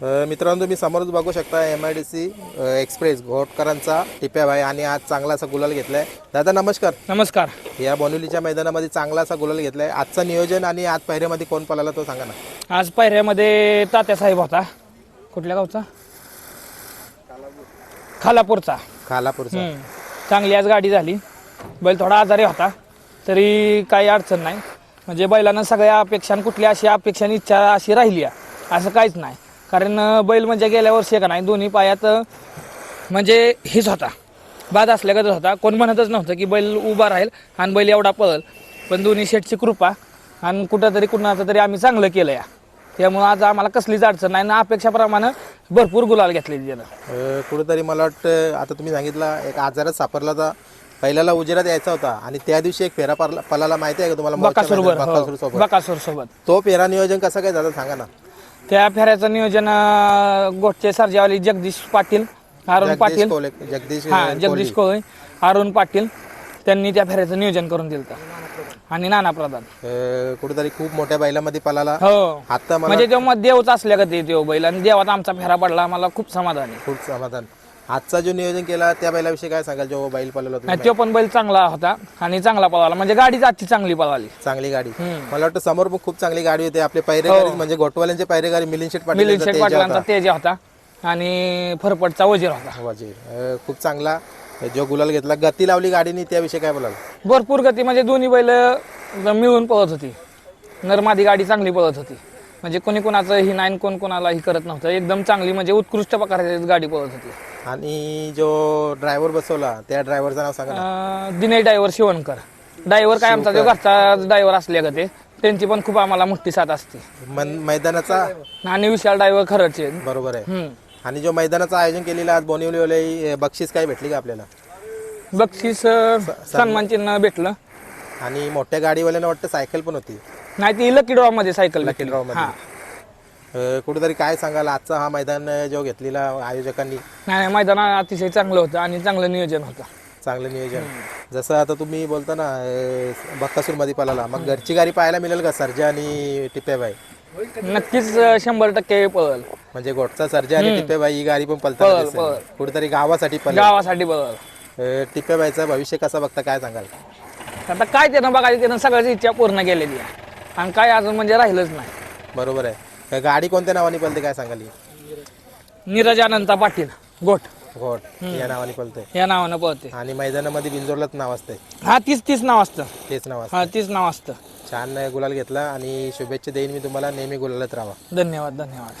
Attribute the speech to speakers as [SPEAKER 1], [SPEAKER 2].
[SPEAKER 1] मित्रांनो तुम्ही समोरच बघू शकता M I D C express घोटकरांचा टिप्याभाई आणि आज चांगला असा गुलाल घेतलाय. दादा नमस्कार.
[SPEAKER 2] नमस्कार.
[SPEAKER 1] या बोनिवलीच्या मैदानामध्ये चांगला असा गुलाल घेतलाय. आजचं नियोजन आणि आज पहिऱ्यामध्ये कोण पळाला तो सांगा ना.
[SPEAKER 2] आज पायऱ्यामध्ये तात्यासाहेब होता. कुठल्या गावचा? खालापूरचा.
[SPEAKER 1] खालापूरचा.
[SPEAKER 2] हम्म. चांगली आज गाडी झाली. बैल थोडा आजारी होता. तरी काही अडचण नाही. म्हणजे बैलानं सगळ्या अपेक्षा आणि कुठल्या अशी अपेक्षा आणि इच्छा अशी राहिली आहे. असं काहीच नाही. कारण बैल म्हणजे गेल्या वर्षी का नाही दोन्ही पायात म्हणजे हेच होता. बाद असल्यागतच होता. कोण म्हणतच नव्हतं की बैल उभा राहील आणि बैल एवढा पळल. पण दोन्ही शेटची कृपा आणि कुठंतरी कुणाचं तरी आम्ही चांगलं केलं या. त्यामुळं आज आम्हाला कसलीच अडचण नाही. ना अपेक्षाप्रमाणे भरपूर गुलाल घेतलेली त्यानं.
[SPEAKER 1] कुठेतरी मला वाटतं आता तुम्ही सांगितलं एक आजारात सापडला होता. पहिल्याला उजेरात यायचा होता आणि त्या दिवशी एक फेरा पडला पळाला माहिती आहे का तुम्हाला?
[SPEAKER 2] बकासूर
[SPEAKER 1] मैदान, बकासूर सोबत
[SPEAKER 2] बकासूर सोबत
[SPEAKER 1] तो फेरा नियोजन कसं काय झालं सांगा ना.
[SPEAKER 2] त्या फेऱ्याचं नियोजन अं, गोटचे सर्जावाली जगदीश पाटील अरुण
[SPEAKER 1] जगदीश
[SPEAKER 2] पाटील.
[SPEAKER 1] कोले जगदीश
[SPEAKER 2] हा जगदीश कोळी अरुण पाटील त्यांनी त्या फेऱ्याचं नियोजन करून दिलं आणि नाना प्रधान.
[SPEAKER 1] अ, कुठेतरी खूप मोठ्या बैलामध्ये पळाला.
[SPEAKER 2] हो.
[SPEAKER 1] आता मला
[SPEAKER 2] म्हणजे तेव्हा देवच असल्या का ते देव बैल आणि देवात आमचा फेरा पडला आम्हाला खूप समाधान आहे.
[SPEAKER 1] खूप समाधान. आजचा जो नियोजन केला त्या बैलाविषयी काय सांगाल? जो बैल
[SPEAKER 2] आणि तो पण बैल चांगला होता आणि चांगला पळाला. म्हणजे गाडीच आजची चांगली पळाली.
[SPEAKER 1] चांगली गाडी. मला वाटतं समोर पण खूप चांगली गाडी होती. आपले पैरेगाडी म्हणजे गोटवाल्यांचे पैरेगाडी मिलिंद शेट पाटील
[SPEAKER 2] मिलिंद
[SPEAKER 1] यांचा
[SPEAKER 2] शेठ
[SPEAKER 1] तेज
[SPEAKER 2] पाटलांचा
[SPEAKER 1] होता.
[SPEAKER 2] तेज होता आणि फरपटचा वजीर होता.
[SPEAKER 1] वाजी. अ, खूप चांगला. जो गुलाल घेतला गती लावली गाडीने त्याविषयी काय बोलाल?
[SPEAKER 2] भरपूर गती. म्हणजे दोन्ही बैल मिळून पळत होती. नरमादी गाडी चांगली पळत होती. म्हणजे कोणी कोणाचं ही नाही कोण कोणाला ही करत नव्हतं. एकदम चांगली म्हणजे उत्कृष्ट प्रकारे गाडी पळत होती.
[SPEAKER 1] आणि जो ड्रायव्हर बसवला त्या ड्रायव्हरचं नाव सांगा ना.
[SPEAKER 2] अं, दिनेश ड्रायव्हर शिवणकर. ड्रायव्हर काय आमचा जो घरचा ड्रायव्हर असल्या का ते त्यांची पण खूप आम्हाला मोठी साथ असते.
[SPEAKER 1] मन मैदानाचा?
[SPEAKER 2] आणि विशाल ड्रायव्हर खरंच
[SPEAKER 1] बरोबर आहे.
[SPEAKER 2] हम्म.
[SPEAKER 1] आणि जो मैदानाचं आयोजन केलेलं आज बोनिवलीवाले बक्षीस काय भेटली का आपल्याला?
[SPEAKER 2] बक्षीस अं, सन्मान. चिन्ह भेटलं.
[SPEAKER 1] आणि मोठ्या गाडीवाल्यांना वाटतं सायकल पण होती.
[SPEAKER 2] नाही ती लकी ड्रॉ मध्ये सायकल
[SPEAKER 1] लकी. ड्रॉ मध्ये. कुठेतरी काय सांगाल? आजचा हा मैदान जो घेतलेला आयोजकांनी?
[SPEAKER 2] नाही नाही, मैदान अतिशय चांगलं होतं आणि चांगलं नियोजन होतं.
[SPEAKER 1] चांगलं नियोजन. जसं आता तुम्ही बोलता ना बक्कासूरमध्ये पळाला. मग घरची गाडी पाहायला मिळेल का सर्जा आणि टिप्याबाई
[SPEAKER 2] नक्कीच शंभर टक्के पळल.
[SPEAKER 1] म्हणजे गोटचा सर्जा आणि टिप्याबाई ही गाडी पण.
[SPEAKER 2] पळल.
[SPEAKER 1] कुठेतरी गावासाठी पळेल.
[SPEAKER 2] गावासाठी पळल.
[SPEAKER 1] टिप्याबाईचं भविष्य कसं बघता काय सांगाल?
[SPEAKER 2] आता काय त्यानं बघायचं त्यानं सगळ्याची इच्छा पूर्ण केलेली आहे. आणि काय अजून म्हणजे राहिलंच नाही.
[SPEAKER 1] बरोबर आहे. अ, गाडी कोणत्या नावाने पळते काय सांगाल ही?
[SPEAKER 2] नीरज अनंता पाटील गोट.
[SPEAKER 1] घोट या नावाने पळते
[SPEAKER 2] या नावानं पळते
[SPEAKER 1] आणि मैदानामध्ये बिंजोरलाच नाव असते
[SPEAKER 2] हा तीच तीच नाव असतं.
[SPEAKER 1] तेच नाव असतं.
[SPEAKER 2] हा तीच नाव असतं.
[SPEAKER 1] छान गुलाल घेतला आणि शुभेच्छा देईन मी तुम्हाला. नेहमी गुलालत राहा
[SPEAKER 2] धन्यवाद धन्यवाद.